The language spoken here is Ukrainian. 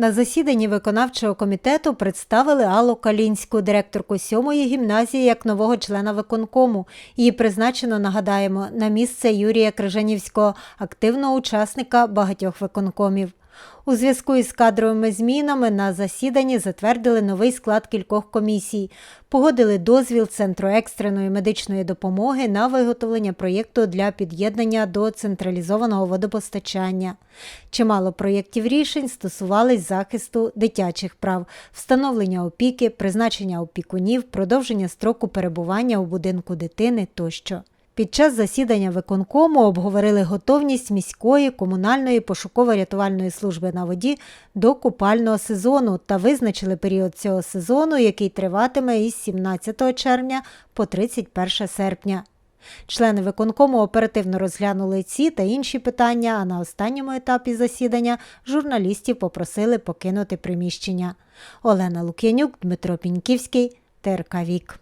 На засіданні виконавчого комітету представили Аллу Калінську, директорку сьомої гімназії, як нового члена виконкому. Її призначено, нагадаємо, на місце Юрія Крижанівського, активного учасника багатьох виконкомів. У зв'язку із кадровими змінами на засіданні затвердили новий склад кількох комісій, погодили дозвіл Центру екстреної медичної допомоги на виготовлення проєкту для під'єднання до централізованого водопостачання. Чимало проєктів рішень стосувались захисту дитячих прав, встановлення опіки, призначення опікунів, продовження строку перебування у будинку дитини тощо. Під час засідання виконкому обговорили готовність міської комунальної пошуково-рятувальної служби на воді до купального сезону та визначили період цього сезону, який триватиме із 17 червня по 31 серпня. Члени виконкому оперативно розглянули ці та інші питання, а на останньому етапі засідання журналістів попросили покинути приміщення. Олена Лук'янюк, Дмитро Піньківський, ТРК Вік.